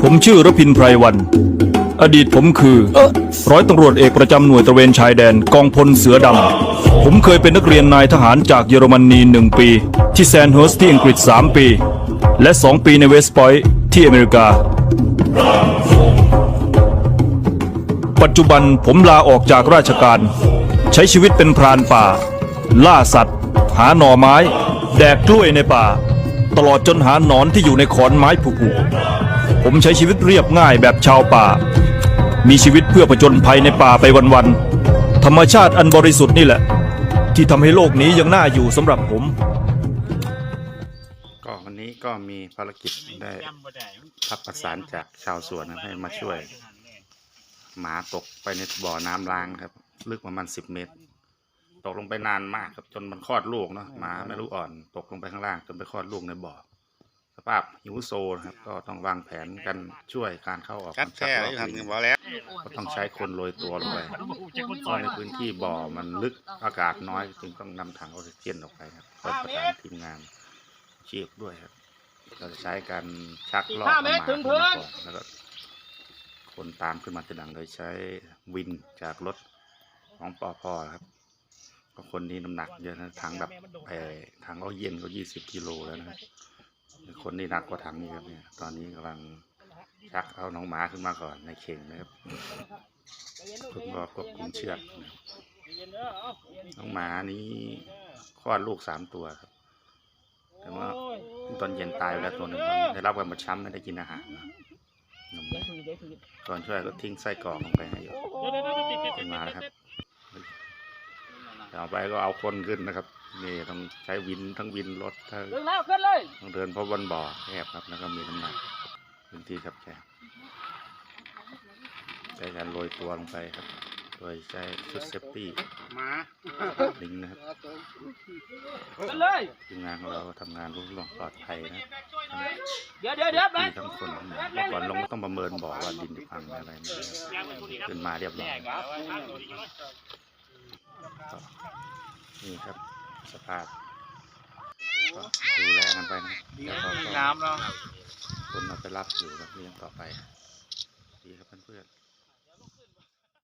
ผมชื่อรพินไพรวัน อดีตผมคือ ร้อยตำรวจเอกประจำหน่วยตระเวนชายแดนกองพลเสือดำ ผมเคยเป็นนักเรียนนายทหารจากเยอรมนีหนึ่งปี ที่แซนเฮิร์สที่อังกฤษ 3 ปี และ 2 ปีในเวสต์พอยต์ที่อเมริกา ปัจจุบันผมลาออกจากราชการ ใช้ชีวิตเป็นพรานป่า ล่าสัตว์ หาหน่อไม้ แดกกล้วยในป่า ตลอดจนหาหนอนที่อยู่ในขอนไม้ผุๆผมใช้ชีวิตเรียบง่ายแบบชาวป่า มีชีวิตเพื่อผจญภัยในป่าไปวันๆธรรมชาติอันบริสุทธิ์นี่แหละ ที่ทำให้โลกนี้ยังน่าอยู่สำหรับผม ก็วันนี้ก็มีภารกิจได้รับประสานจากชาวสวนนะให้มาช่วย หมาตกไปในบ่อน้ำล้างครับ ลึกประมาณสิบเมตร ตกลงไปนานมากครับจนมันคลอดลูกเนาะหมาไม่รู้อ่อน ตกลงไปข้างล่างจนไปคลอดลูกในบ่อสภาพหิวโซนะครับ ก็ต้องวางแผนกันช่วยการเข้าออกกัดของแท้สัตว์อยู่หันรอบกัลินงบ่แล้ว ก็ต้องใช้คนโรยตัวลงไปเพราะในพื้นที่บ่อมันลึกอากาศน้อย จึงต้องนำถังออกซิเจนออกไปครับเพื่อประสานทีมงานชีพด้วยครับเราจะใช้การชักลอกน้ำหมาขึ้นมาก่อนแล้วก็คนตามขึ้นมาทีหลังโดยใช้วินจากรถของปอพอครับ ก็คนนี้น้ำหนักเยอะนะถังแบบแผ่ถังออกซิเย็นก็ยี่สิบกิโลแล้วนะครับคนนี้หนักกว่าถังนี้ครับเนี่ยตอนนี้กำลังชักเอาน้องหมาขึ้นมาก่อนในเข่งนะครับคุณก็ควบคุมเชือกนะครับน้องหมานี้คลอดลูกสามตัวครับ แต่ว่าตอนเย็นตายไปแล้วตัวหนึ่งมันได้รับการบาดช้ำไม่ได้กินอาหารนะนมก่อนช่วยก็ทิ้งไส้กรอกลงไปให้อยู่ขึ้นมานะครับ ต่อไปก็เอาคนขึ้นนะครับ นี่ต้องใช้วินทั้งวินรถทั้งขึ้นแล้วขึ้นเลยต้องเดินเพราะบนบ่อแคบครับแล้วก็มีน้ำหนักพื้นที่ครับแคบใช้การโรยตัวลงไปครับ โดยใช้ชุดเซฟตี้หมาลิงนะครับขึ้นเลยทีมงานของเราก็ทำงานรุ่งเรืองปลอดภัยนะเดี๋ยวเดี๋ยวเดี๋ยวไปที่ทั้งคนทั้งหมดแล้วก่อนลงก็ต้องประเมินบ่อว่าดินจะพังอะไรไหมขึ้นมาเรียบร้อย ก็นี่ครับสภาพก็ดูแลกันไปนะแล้วก็น้ำเนาะคนเอาไปรับอยู่กับเลี้ยงต่อไป ดีครับเพื่อนๆ